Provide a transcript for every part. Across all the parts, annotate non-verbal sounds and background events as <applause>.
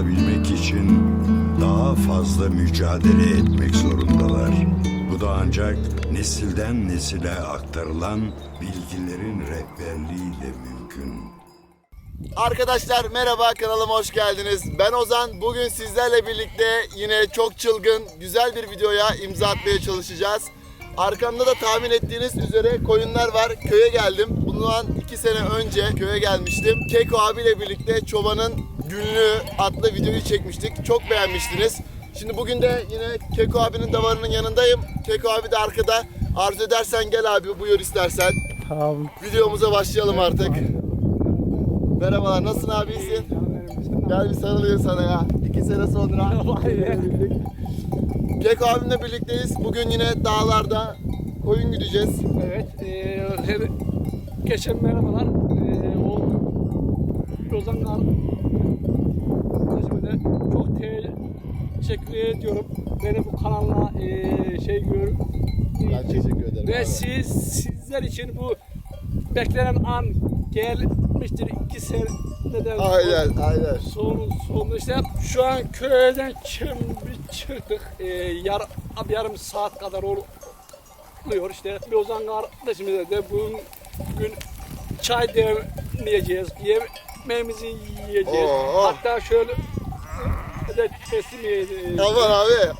kalabilmek için daha fazla mücadele etmek zorundalar. Bu da ancak nesilden nesile aktarılan bilgilerin rehberliğiyle mümkün. Arkadaşlar merhaba kanalıma hoş geldiniz. Ben Ozan. Bugün sizlerle birlikte yine çok çılgın, güzel bir videoya imza atmaya çalışacağız. Arkamda da tahmin ettiğiniz üzere koyunlar var. Köye geldim. Bundan iki sene önce köye gelmiştim. Keko abiyle birlikte çobanın günlüğü adlı videoyu çekmiştik. Çok beğenmiştiniz. Şimdi bugün de yine Keko abinin davarının yanındayım. Keko abi de arkada. Arzu edersen gel abi buyur istersen. Tamam. Videomuza başlayalım artık. Merhabalar, nasılsın abi iyisin? Gel bir sarılayım sana ya. İki sene sonra. <laughs> Keko abimle birlikteyiz. Bugün yine dağlarda koyun güdeceğiz. Evet. E, her, geçen merhabalar. E, o Yozanlar de çok teşekkür ediyorum. Beni bu kanalla e, şey gör. Ben teşekkür ederim. Ve abi. siz sizler için bu beklenen an gelmiştir. iki seneden Aynen, aynen. Son, sonunda işte şu an köyden şimdi çıktık. Ee, yar, yarım saat kadar ol- oluyor işte. Bir Ozan kardeşimizle de bugün çay demleyeceğiz. Yemeğimizi yiyeceğiz. Oo. Hatta şöyle de teslim edeceğiz. Aman abi.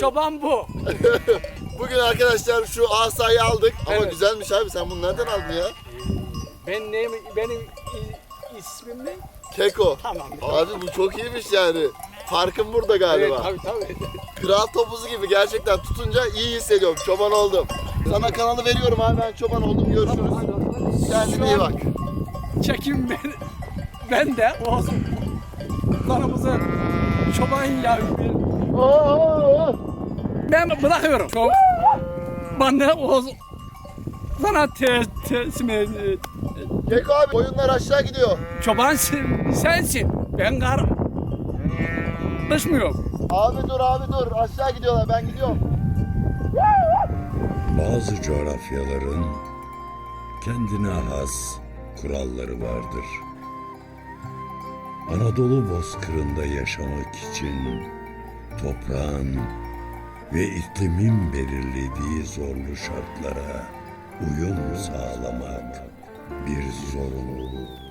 Çoban bu. <laughs> Bugün arkadaşlar şu asayı aldık. Ama Evet. güzelmiş abi. Sen bunu nereden aldın ya? Ben neyim, benim ismim ne? Keko. Tamam. Abi bu çok iyiymiş yani. Farkın burada Evet, galiba. tabii tabii. Kral topuzu gibi gerçekten tutunca iyi hissediyorum. Çoban oldum. Sana kanalı veriyorum abi. Ben çoban oldum. Görüşürüz. Kendine iyi bak. çekim ben, ben de o kanımızı çoban ya ben bırakıyorum. Çok ben de o sana te, teslim ed- Keko abi koyunlar aşağı gidiyor. çoban sen- sensin. Ben kar Dışmıyorum. Abi dur abi dur. Aşağı gidiyorlar. Ben gidiyorum. Bazı coğrafyaların kendine has kuralları vardır. Anadolu bozkırında yaşamak için toprağın ve iklimin belirlediği zorlu şartlara uyum sağlamak bir zorunluluk.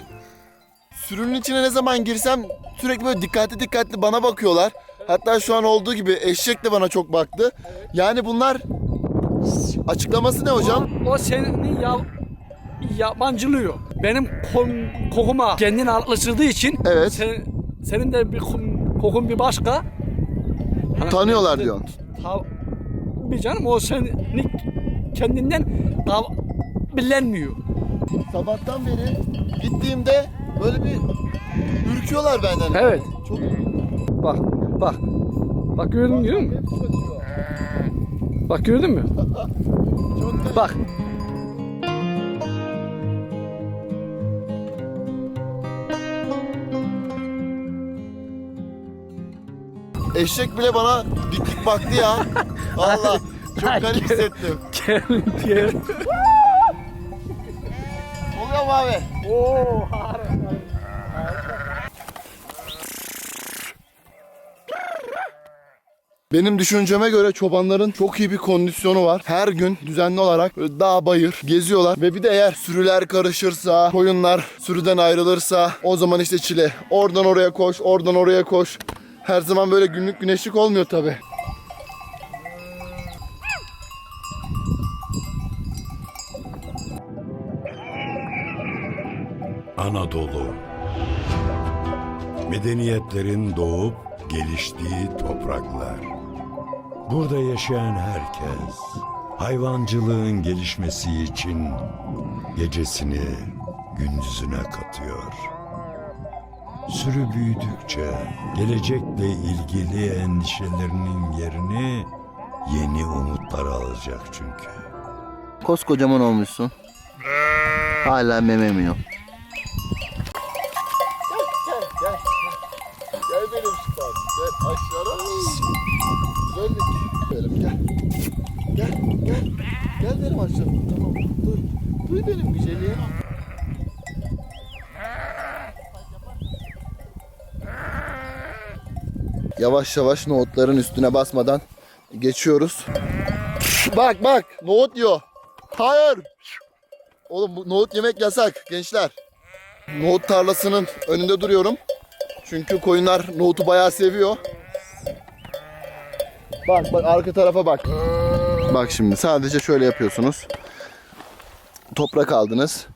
Sürünün içine ne zaman girsem sürekli böyle dikkatli dikkatli bana bakıyorlar. Hatta şu an olduğu gibi eşek de bana çok baktı. Yani bunlar açıklaması ne hocam? O, o senin ya, yabancılıyor. Benim kom- kokuma kendini alıştırdığı için Evet. sen- senin de bir kom- kokun bir başka. Tanıyorlar diyorsun. Tabii canım o seni kendinden bilinmiyor. Sabahtan beri gittiğimde böyle bir ürküyorlar benden. Evet. Çok Bak bak. Bak gördün mü? Görüyor musun? Bak gördün mü? çok Bak. eşek bile bana dik dik baktı ya. <laughs> Vallahi çok garip hissettim. Gel gel. Oluyor mu abi? Oo Benim düşünceme göre çobanların çok iyi bir kondisyonu var. Her gün düzenli olarak dağ bayır geziyorlar. Ve bir de eğer sürüler karışırsa, koyunlar sürüden ayrılırsa o zaman işte çile. Oradan oraya koş, oradan oraya koş. Her zaman böyle günlük güneşlik olmuyor tabi. Anadolu Medeniyetlerin doğup geliştiği topraklar. Burada yaşayan herkes hayvancılığın gelişmesi için gecesini gündüzüne katıyor. Sürü büyüdükçe gelecekle ilgili endişelerinin yerini yeni umutlar alacak çünkü. Koskocaman olmuşsun. Hala memem yok. Gel, gel, gel. Gel benim şifam. Gel aşağıda. Güzellik. Benim gel. Gel, gel. Gel benim aşağıma. Tamam. Dur. Dur benim güzelim. yavaş yavaş nohutların üstüne basmadan geçiyoruz. Bak bak nohut yiyor. Hayır. Oğlum bu nohut yemek yasak gençler. Nohut tarlasının önünde duruyorum. Çünkü koyunlar nohutu bayağı seviyor. Bak bak arka tarafa bak. Bak şimdi sadece şöyle yapıyorsunuz. Toprak aldınız.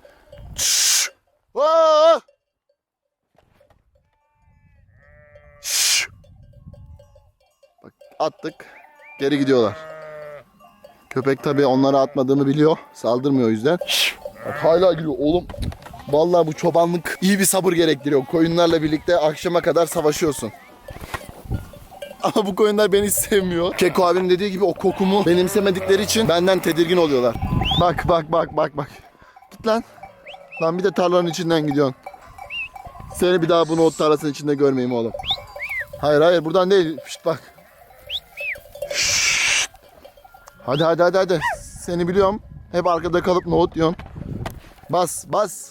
Şşş! Aa! Şşş! Bak attık. Geri gidiyorlar. Köpek tabii onlara atmadığımı biliyor. Saldırmıyor o yüzden. Bak hala gülüyor oğlum. Vallahi bu çobanlık iyi bir sabır gerektiriyor. Koyunlarla birlikte akşama kadar savaşıyorsun. Ama bu koyunlar beni hiç sevmiyor. Keko abinin dediği gibi o kokumu benimsemedikleri için benden tedirgin oluyorlar. Bak bak bak bak bak. Git lan. Lan bir de tarlanın içinden gidiyorsun. Seni bir daha bunu o tarlasının içinde görmeyeyim oğlum. Hayır hayır buradan değil. Şşt bak. Şşt. Hadi hadi hadi hadi. Seni biliyorum. Hep arkada kalıp nohut yiyorsun. Bas bas.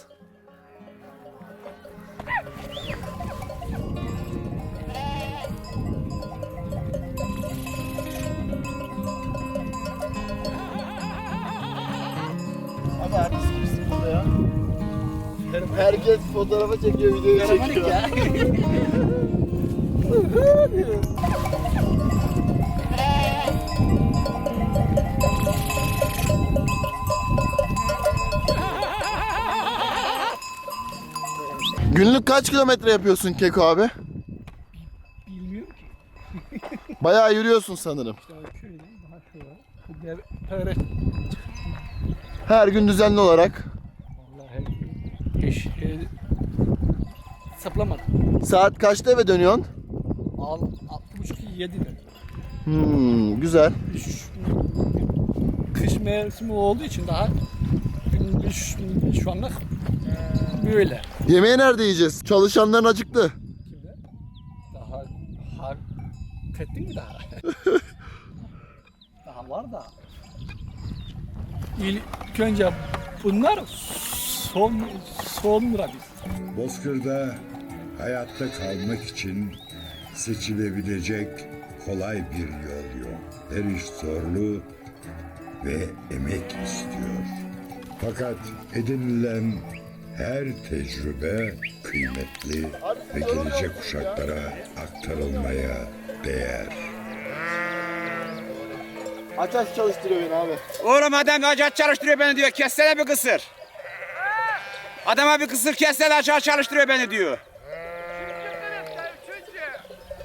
Herkes fotoğrafa çekiyor, videoyu çekiyor. Günlük kaç kilometre yapıyorsun Keko abi? Bilmiyorum ki. <laughs> Bayağı yürüyorsun sanırım. Şöyle daha şöyle. Her gün düzenli olarak. vallahi hiç e, hesaplamadım. Saat kaçta eve dönüyorsun? Al altı buçuk yedi de. Hmm, güzel. Kış mevsimi olduğu için daha şu, şu anlık böyle. Yemeği nerede yiyeceğiz? Çalışanların acıktı. Kimde? Daha hak ettin mi daha? <laughs> daha var da. İlk önce bunlar son sonra biz. Bozkır'da hayatta kalmak için seçilebilecek kolay bir yol yok. Her iş zorlu ve emek istiyor. Fakat edinilen her tecrübe kıymetli ve gelecek kuşaklara aktarılmaya değer. Aç çalıştırıyor beni abi. Oğlum adam acar çalıştırıyor beni diyor. Kessene bir kısır. Adama bir kısır kessene acar çalıştırıyor beni diyor.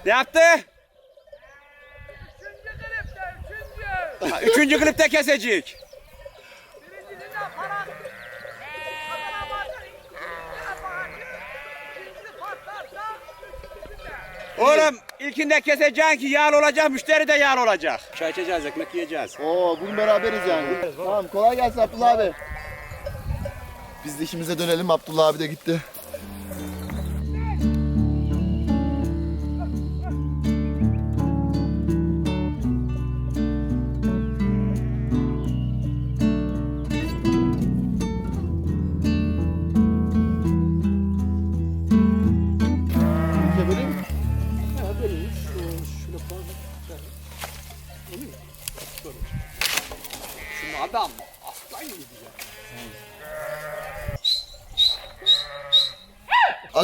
Ne yaptı? Üçüncü klipte, kesecek. Oğlum ilkinde keseceksin ki yağlı olacak, müşteri de yağlı olacak. Çay içeceğiz, ekmek yiyeceğiz. Oo bugün beraberiz yani. Tamam kolay gelsin Abdullah abi. Biz de işimize dönelim. Abdullah abi de gitti.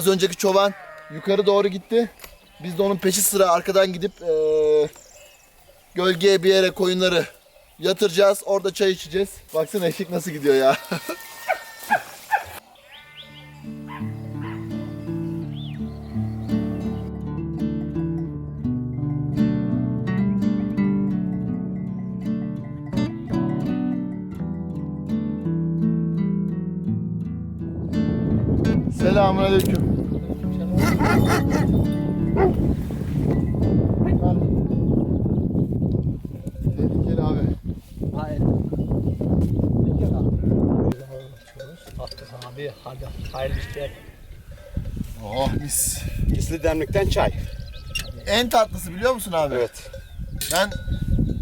Az önceki çoban yukarı doğru gitti. Biz de onun peşi sıra arkadan gidip eee, gölgeye bir yere koyunları yatıracağız. Orada çay içeceğiz. Baksana eşek nasıl gidiyor ya. <laughs> hayırlı işler. Oh mis. İsli demlikten çay. En tatlısı biliyor musun abi? Evet. Ben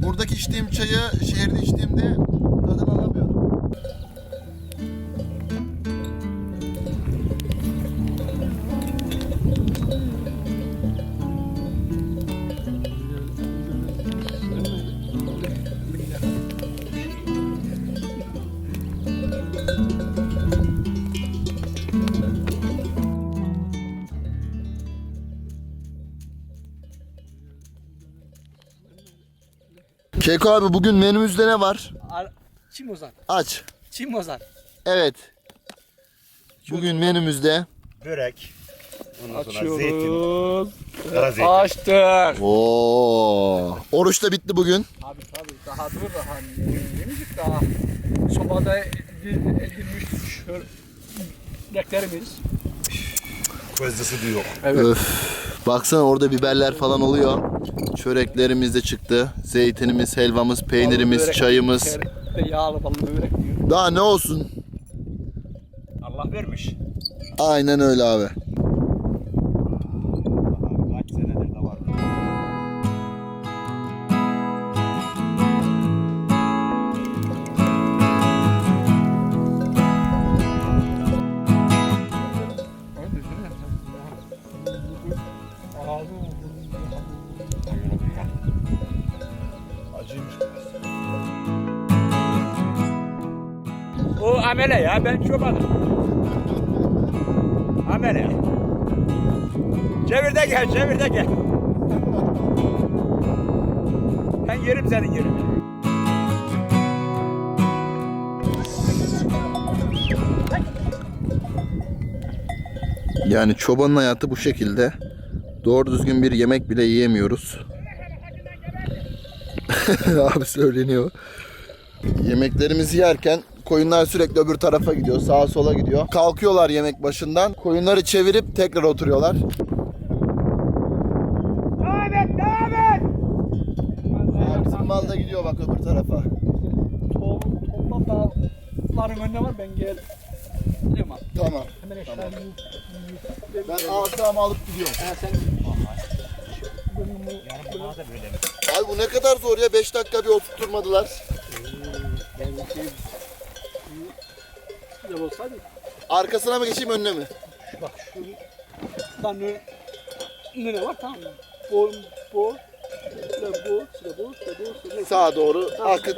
buradaki içtiğim çayı şehirde içtiğimde Keko abi bugün menümüzde ne var? Ar- Çim ozan. Aç. Çim ozan. Evet. Bugün menümüzde Börek. Ondan sonra zeytin. Açıyoruz. Kara zeytin. Açtık. Oo. Oruç da bitti bugün. Abi tabii daha dur daha yemişik daha. Sobada edil- edilmiş çöreklerimiz. Közlüsü de yok. Öf. Baksana orada biberler falan oluyor. Çöreklerimiz de çıktı. Zeytinimiz, helvamız, peynirimiz, Börek, çayımız. Yağlı ballı börek diyor. Daha ne olsun? Allah vermiş. Aynen öyle abi. Ben çobanım. Amele. Çevir de gel, çevir de gel. Ben yerim senin yerini. Yani çobanın hayatı bu şekilde. Doğru düzgün bir yemek bile yiyemiyoruz. <laughs> Abi söyleniyor. Yemeklerimizi yerken koyunlar sürekli öbür tarafa gidiyor, sağa sola gidiyor. Kalkıyorlar yemek başından. Koyunları çevirip tekrar oturuyorlar. Devam et, devam et. Bizim mal da gidiyor bak öbür tarafa. To toplam dağların önüne var ben gel. Tamam. Hemen eşyalarını Ben asamı alıp gidiyorum. Ha sen Abi bu ne kadar zor ya 5 dakika bir oturtturmadılar. Güzel olsaydı? Arkasına mı geçeyim önüne mi? bak şu lan ne? Ne var? Tamam. Mı? Bol. Bol sıra bol sıra bol sıra bol sıra Sağa doğru akıt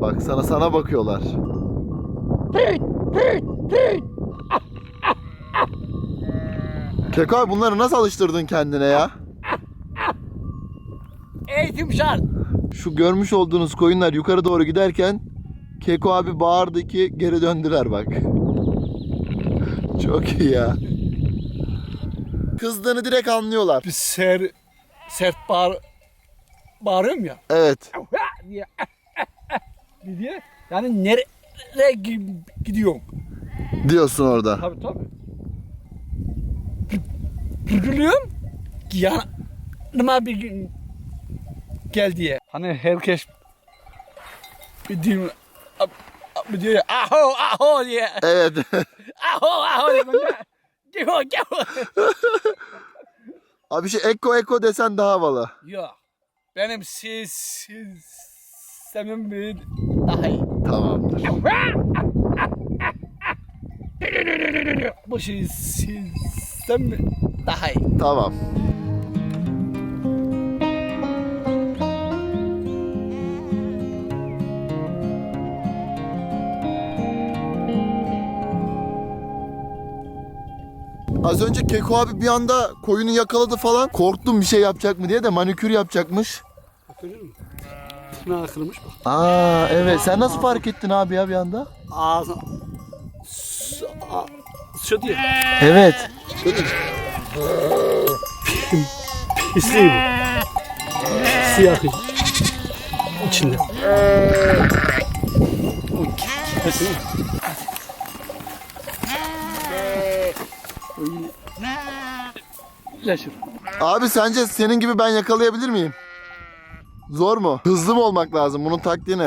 Bak sana sana bakıyorlar. Keko abi bunları nasıl alıştırdın kendine ya? Eğitim şart. Şu görmüş olduğunuz koyunlar yukarı doğru giderken Keko abi bağırdı ki geri döndüler bak. Çok iyi ya. Kızdığını direkt anlıyorlar. Bir ser sert bağır bağırıyorum ya. Evet. diye yani nereye gi- gidiyorum? Diyorsun orada. Tabii tabii. Gülüyorum. Yanıma bir gel diye. Hani herkes bir diyor, bir diyor aho aho diye. Evet. <laughs> Aho aho diye. Giho giho. abi şey eko eko desen daha havalı. Yok. Benim siz siz semim bir daha iyi. Tamamdır. Bu şey sistem daha iyi. Tamam. Az önce Keko abi bir anda koyunu yakaladı falan. Korktum bir şey yapacak mı diye de manikür yapacakmış. Görüyor musun? Tırnağı kırılmış bak. Aa evet. Sen nasıl fark ettin abi ya bir anda? Ağzı s- a- şu diye. Evet. Pisliği bu. Siyahı. İçinde. O. Yaşır. Abi sence senin gibi ben yakalayabilir miyim? Zor mu? Hızlı mı olmak lazım? Bunun taktiği ne?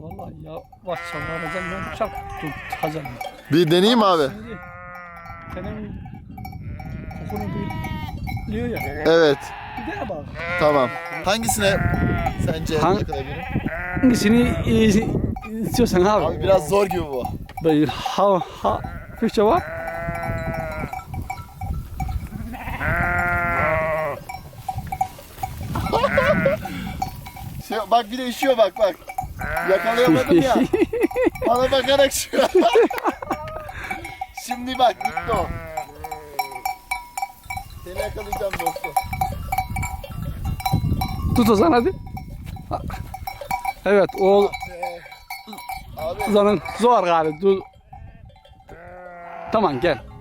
Vallahi yavaş çalaracağım ben çap tutacağım. Bir deneyeyim abi. Şimdi senin kokunu biliyor ya. Evet. Bir de bak. Tamam. Hangisine sence Hang- yakalayabilirim? Hangisini e, istiyorsan abi. Abi biraz zor gibi bu. Bir ha ha fişe var. Bak bir de üşüyor bak bak. Yakalayamadım ya. <laughs> Bana bakarak şu. Şimdi bak gitti o. Seni yakalayacağım dostum. Tut o zaman hadi. Ha. Evet o Abi zaman zor galiba. Tamam gel.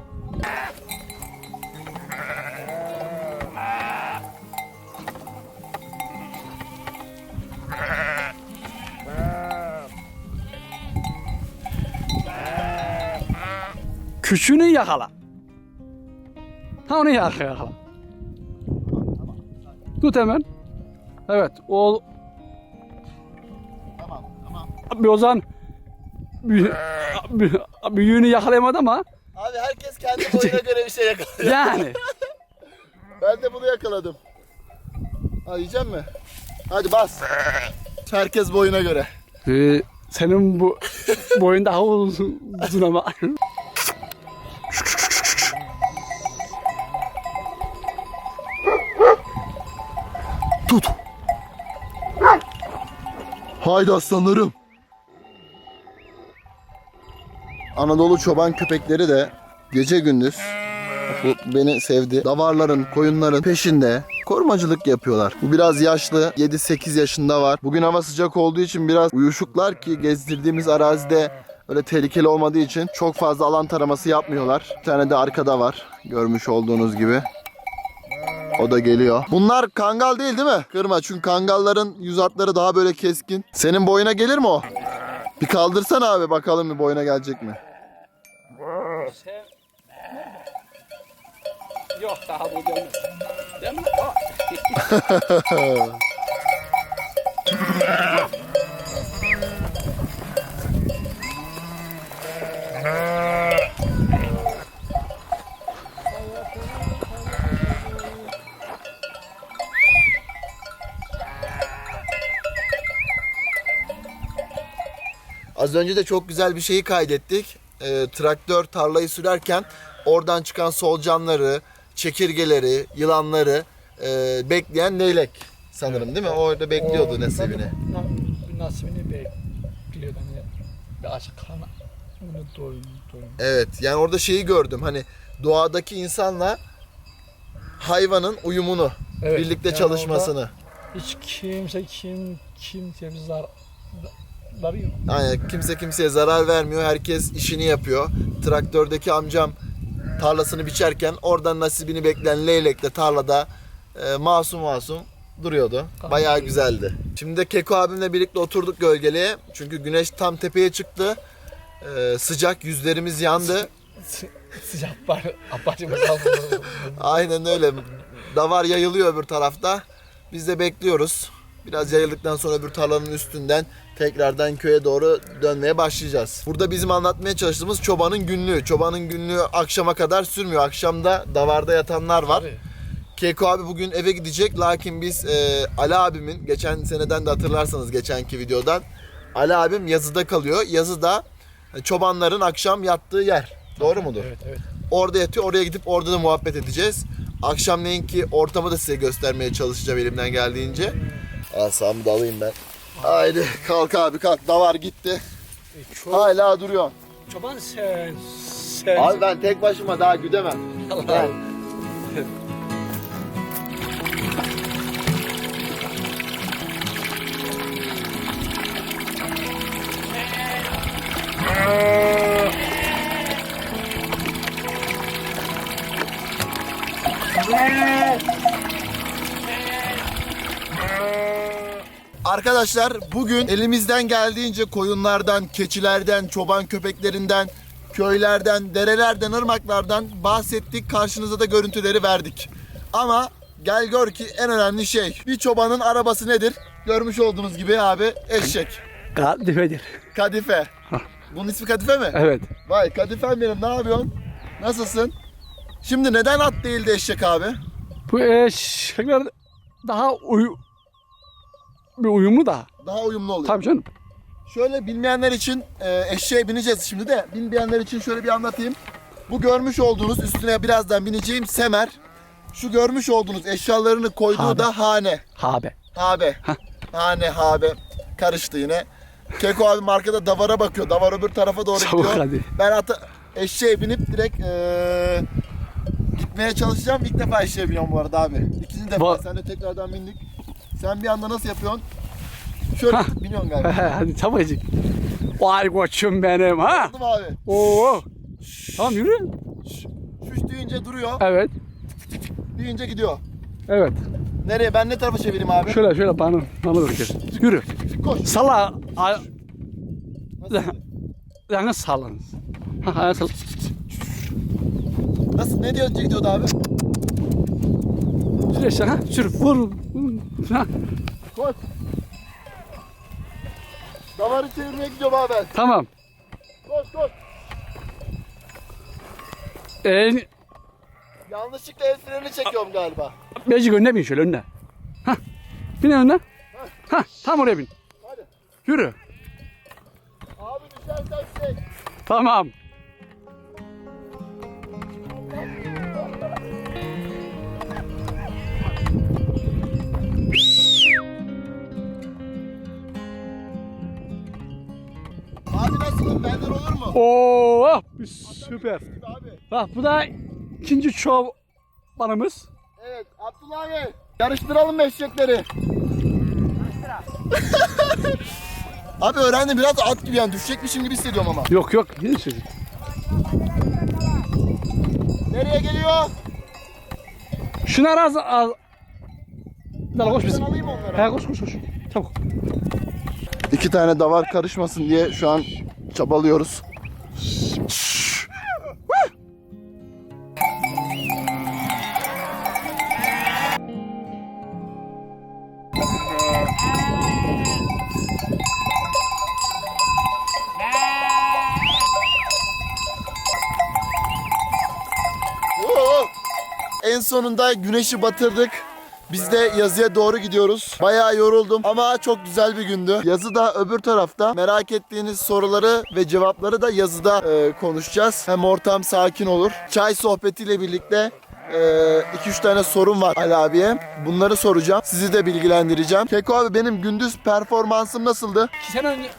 Küçüğünü yakala. Ha onu yakala. Tut hemen. Evet o tamam tamam. bir o zaman büyü- büyü- büyüğünü yakalayamadı ama Abi herkes kendi boyuna <laughs> göre bir şey yakalıyor. yani <laughs> Ben de bunu yakaladım. Ha yiyecek mi? Hadi bas. Herkes boyuna göre. Ee, senin bu boyun daha uzun ama Tut. Haydi aslanlarım. Anadolu çoban köpekleri de gece gündüz beni sevdi. Davarların, koyunların peşinde korumacılık yapıyorlar. Bu biraz yaşlı, 7-8 yaşında var. Bugün hava sıcak olduğu için biraz uyuşuklar ki gezdirdiğimiz arazide öyle tehlikeli olmadığı için çok fazla alan taraması yapmıyorlar. Bir tane de arkada var görmüş olduğunuz gibi. O da geliyor. Bunlar kangal değil değil mi? Kırma çünkü kangalların yüz hatları daha böyle keskin. Senin boyuna gelir mi o? Bir kaldırsana abi bakalım bir boyuna gelecek mi? yok daha bu gelmez. Değil mi? <laughs> <laughs> Az önce de çok güzel bir şeyi kaydettik. Ee, traktör tarlayı sürerken oradan çıkan solucanları, çekirgeleri, yılanları e, bekleyen leylek sanırım değil mi? O orada bekliyordu nasibini. Bir nasibini bekliyor. Hani bir açık kana doyum doyum. Evet yani orada şeyi gördüm hani doğadaki insanla hayvanın uyumunu, Evet, birlikte yani çalışmasını. Hiç kimse kim kimseye bir zar zarı yok. Aynen kimse kimseye zarar vermiyor. Herkes işini yapıyor. Traktördeki amcam tarlasını biçerken oradan nasibini bekleyen leylek de tarlada e, masum masum duruyordu. Bayağı güzeldi. Şimdi de Keko abimle birlikte oturduk gölgeliğe. Çünkü güneş tam tepeye çıktı. E, sıcak yüzlerimiz yandı. Sıcak var. Abacım <laughs> Aynen öyle. Davar yayılıyor öbür tarafta. Biz de bekliyoruz. Biraz yayıldıktan sonra öbür tarlanın üstünden tekrardan köye doğru dönmeye başlayacağız. Burada bizim anlatmaya çalıştığımız çobanın günlüğü. Çobanın günlüğü akşama kadar sürmüyor. Akşamda davarda yatanlar var. Keko abi bugün eve gidecek. Lakin biz e, Ali abimin geçen seneden de hatırlarsanız geçenki videodan Ali abim yazıda kalıyor. Yazıda e, çobanların akşam yattığı yer. Doğru mudur? Evet evet. Orada yatıyor. Oraya gidip orada da muhabbet edeceğiz. Akşamleyin ki ortamı da size göstermeye çalışacağım elimden geldiğince. Asamı da alayım ben. Haydi kalk abi kalk. Davar gitti. Çok Hala duruyor. çoban sen sen. Abi ben tek başıma daha güdemem. Allah. Arkadaşlar bugün elimizden geldiğince koyunlardan, keçilerden, çoban köpeklerinden, köylerden, derelerden, ırmaklardan bahsettik. Karşınıza da görüntüleri verdik. Ama gel gör ki en önemli şey bir çobanın arabası nedir? Görmüş olduğunuz gibi abi eşek. Kadifedir. Kadife. Bunun ismi Kadife mi? Evet. Vay Kadifem benim ne yapıyorsun? Nasılsın? Şimdi neden at değil de eşek abi? Bu eşekler daha uyu bir uyumlu da. Daha uyumlu oluyor. Tabii canım. Şöyle bilmeyenler için e, eşeğe bineceğiz şimdi de bilmeyenler için şöyle bir anlatayım. Bu görmüş olduğunuz üstüne birazdan bineceğim semer. Şu görmüş olduğunuz eşyalarını koyduğu Habe. da hane. Habe. Habe. Hane habe. Karıştı yine. Keko abi markada davara bakıyor. Davar öbür tarafa doğru Çabuk gidiyor. hadi. Ben hatta eşeğe binip direkt eee, gitmeye çalışacağım. İlk defa eşeğe biniyorum bu arada abi. İkinci defa. Va- Sen de tekrardan bindik. Sen bir anda nasıl yapıyorsun? Şöyle biniyorsun galiba. <laughs> Hadi çabucak. Vay koçum benim ha. Anladın mı abi? Oo. Tamam yürü. Şuş deyince duruyor. Evet. Deyince gidiyor. Evet. Nereye? Ben ne tarafa çevireyim abi? Şöyle şöyle bana bana doğru gel. Yürü. Koş. Nasıl? Yalnız sallanız. Ha, sall. Nasıl? Ne diyor gidiyordu abi? Sür işte ha. Sür. Vur. Ha. Koş. Davarı çevirmeye gidiyorum abi ben. Tamam. Koş koş. En Yanlışlıkla el freni çekiyorum galiba. Mecik önüne bin şöyle önüne. Ha. Bin önüne. Ha. Tam oraya bin. Hadi. Yürü. Abi düşersen şey. Tamam. Abi nasılım? Benden olur mu? Oo, süper. Abi. Bak bu da ikinci çobanımız. Evet Abdullah abi. Yarıştıralım mı eşekleri? <laughs> abi öğrendim biraz at gibi yani düşecekmişim gibi hissediyorum ama. Yok yok. Yeni çocuk. Nereye geliyor? Şunlar az az. Dal koş bizim. He koş koş koş. Çabuk. İki tane davar karışmasın diye şu an çabalıyoruz. En sonunda güneşi batırdık. Biz de yazıya doğru gidiyoruz. Bayağı yoruldum ama çok güzel bir gündü. Yazı da öbür tarafta. Merak ettiğiniz soruları ve cevapları da yazıda e, konuşacağız. Hem ortam sakin olur. Çay sohbetiyle birlikte 2-3 tane sorum var Ali abiye. Bunları soracağım. Sizi de bilgilendireceğim. Keko abi benim gündüz performansım nasıldı? İki sene önce.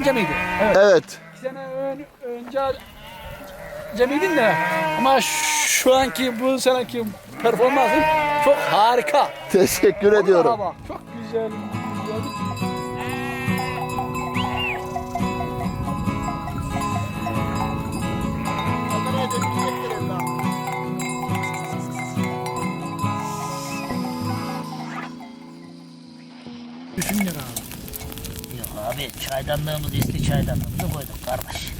Önce miydi? Evet. Evet. İki sene ön, önce önce miydin de ama şu anki bu seneki performansın çok harika. Teşekkür ediyorum. Vallahi bak, çok güzel. güzel. Yok abi çaydanlığımız eski çaydanlığımızı koyduk kardeş.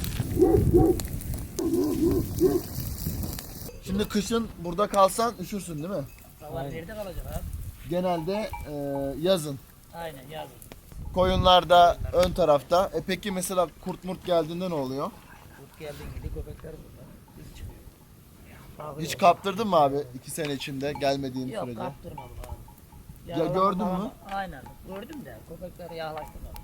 Şimdi kışın burada kalsan üşürsün değil mi? Hava nerede kalacak abi? Genelde e, yazın. Aynen yazın. Koyunlarda ön tarafta. E peki mesela kurt murt geldiğinde ne oluyor? Kurt geldi gibi köpekler burada. Biz çıkıyor. Bakıyor. Hiç kaptırdın mı abi iki sene içinde gelmediğin Yok sürece? kaptırmadım abi. Ya Yakalama gördün falan- mü? Aynen gördüm de köpekleri yaklaştırmadım.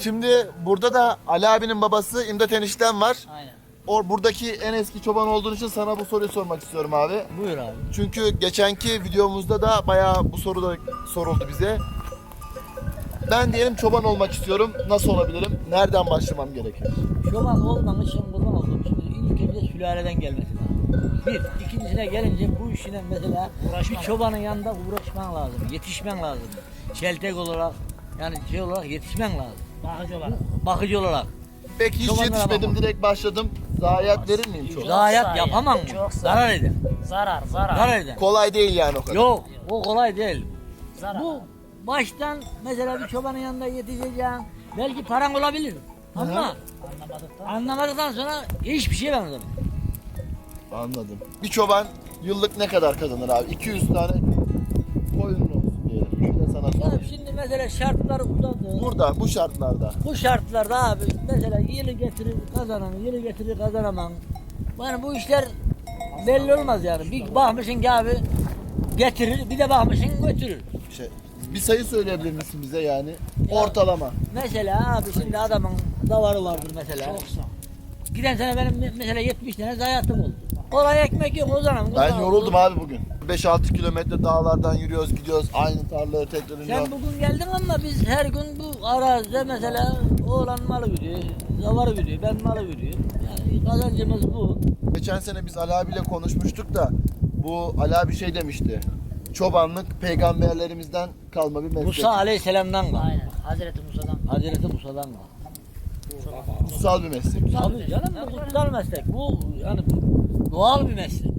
Şimdi burada da Ali abinin babası İmdat enişten var. Aynen. O buradaki en eski çoban olduğun için sana bu soruyu sormak istiyorum abi. Buyur abi. Çünkü geçenki videomuzda da bayağı bu soru da soruldu bize. Ben diyelim çoban olmak istiyorum. Nasıl olabilirim? Nereden başlamam gerekir? Çoban olmam için kurban oldum. Şimdi ilk önce sülaleden gelmesi lazım. Bir. ikincisine gelince bu işine mesela bir çobanın yanında uğraşman lazım. Yetişmen lazım. Çeltek olarak yani şey olarak yetişmen lazım. Bakıcı olarak. Bakıcı olarak. Peki hiç Çobanlara yetişmedim bakmam. direkt başladım. Zayiat verir miyim çok? Zayiat yapamam mı? Çok Zarar eder. Zarar, zarar. Zarar eder. Kolay değil yani o kadar. Yok o kolay değil. Zarar. Bu baştan mesela bir çobanın yanında yetişeceğin belki paran olabilir. Ama Anlamadıktan. anlamadıktan sonra hiçbir şey benzemez. Anladım. Bir çoban yıllık ne kadar kazanır abi? 200 tane mesela şartlar uzadı. Burada bu şartlarda. Bu şartlarda abi mesela yılı getirir kazanan, yılı getirir kazanamam. Yani bu işler belli olmaz yani. Bir bakmışsın ki abi getirir, bir de bakmışsın götürür. Şey, Bir sayı söyleyebilir misin bize yani? Ortalama. Mesela abi şimdi adamın davarı vardır mesela. Çoksa. Giden sene benim me- mesela 70 tane zayiatım oldu. Oraya ekmek yok o zaman. Ben yoruldum abi bugün. 5-6 kilometre dağlardan yürüyoruz gidiyoruz aynı tarlaya tekrar Sen iniyoruz. bugün geldin ama biz her gün bu arazide mesela oğlan malı gidiyor, davarı gidiyor, ben malı gidiyorum. Yani kazancımız bu. Geçen sene biz Ali abiyle konuşmuştuk da bu Ali abi şey demişti. Çobanlık peygamberlerimizden kalma bir meslek. Musa Aleyhisselam'dan var. Aynen. Hazreti Musa'dan. Hazreti Musa'dan var. Kutsal bir meslek. Tabii canım bu kutsal meslek. Bu yani bu doğal bir meslek.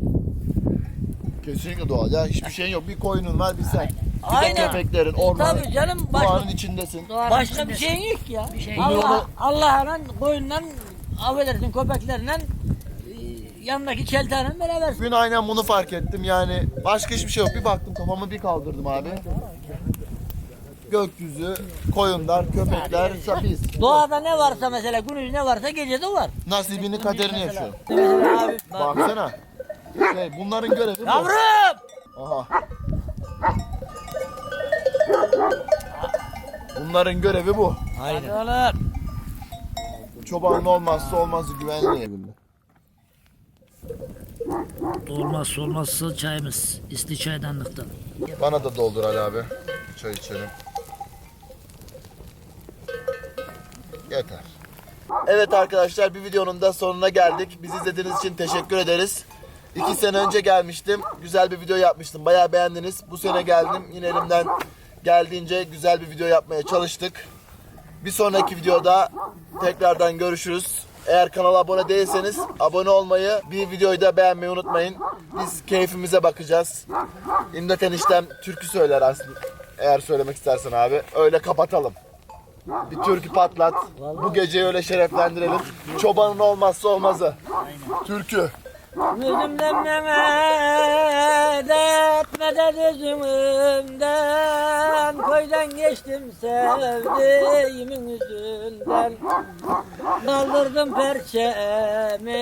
Kesinlikle doğal. Ya hiçbir şeyin yok. Bir koyunun var bir sen. Bir de Aynen. köpeklerin, orman, Tabii canım baş, doğanın içindesin. Doğanın başka bir şeyin yok ya. Bir şey yok. Allah Allah'la koyunla affedersin köpeklerle e, yanındaki çelteyle beraber. Bugün aynen bunu fark ettim yani başka hiçbir şey yok. Bir baktım kafamı bir kaldırdım abi. Gökyüzü, koyunlar, köpekler, biz. Doğada ne varsa mesela gündüz ne varsa gece de var. Nasibini kaderini yaşıyor. Mesela abi bak. Baksana. Şey, bunların görevi bu. Yavrum! Aha. Bunların görevi bu. Hadi oğlum. Çobanın olmazsa olmazı güvenliği. Olmazsa olmazsa çayımız. İsli çaydanlıktan. Bana da doldur Ali abi. Çay içelim. Yeter. Evet arkadaşlar bir videonun da sonuna geldik. Bizi izlediğiniz için teşekkür ederiz. İki sene önce gelmiştim. Güzel bir video yapmıştım. Bayağı beğendiniz. Bu sene geldim. Yine elimden geldiğince güzel bir video yapmaya çalıştık. Bir sonraki videoda tekrardan görüşürüz. Eğer kanala abone değilseniz abone olmayı, bir videoyu da beğenmeyi unutmayın. Biz keyfimize bakacağız. İmdat eniştem türkü söyler aslında. Eğer söylemek istersen abi. Öyle kapatalım. Bir türkü patlat. Bu geceyi öyle şereflendirelim. Çobanın olmazsa olmazı. Türkü. Yüzümden medet medet yüzümden Koydan geçtim sevdiğimin yüzünden Kaldırdım perçemi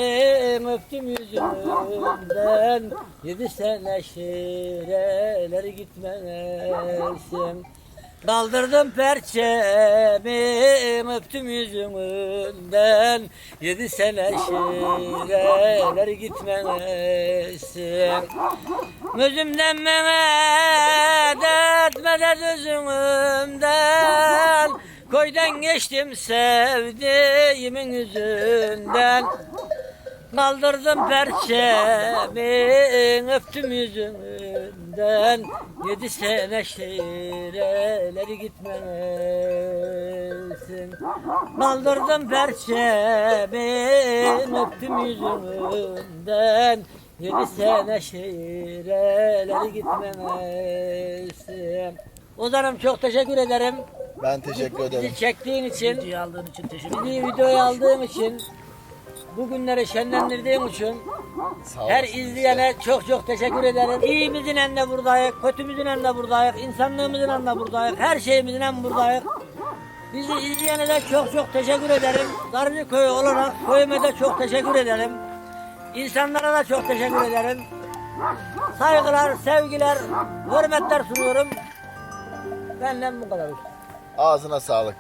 öptüm yüzünden Yedi sene şireleri gitmesin Kaldırdım perçemi öptüm yüzümünden. Yedi sene şireler gitmesin Gözümden medet medet üzümümden Koydan geçtim sevdiğimin yüzünden Kaldırdım perçemi öptüm yüzünden Yedi sene şireleri gitmesin Kaldırdım perçemi öptüm yüzünden Yedi sene şireleri gitmesin Ozan'ım çok teşekkür ederim. Ben teşekkür ederim. Bizi çektiğin için, Videoyu aldığın için teşekkür ederim. bizi videoya aldığın için, bugünleri şenlendirdiğin için Sağ her olasın. izleyene çok çok teşekkür ederim. İyimizin de buradayız, kötümüzün de buradayız, insanlığımızın de buradayız, her şeyimizin en buradayız. Bizi izleyene de çok çok teşekkür ederim. Darıcı köyü olarak köyüme de çok teşekkür ederim. İnsanlara da çok teşekkür ederim. Saygılar, sevgiler, hürmetler sunuyorum. Benden bu kadar. Ağzına sağlık.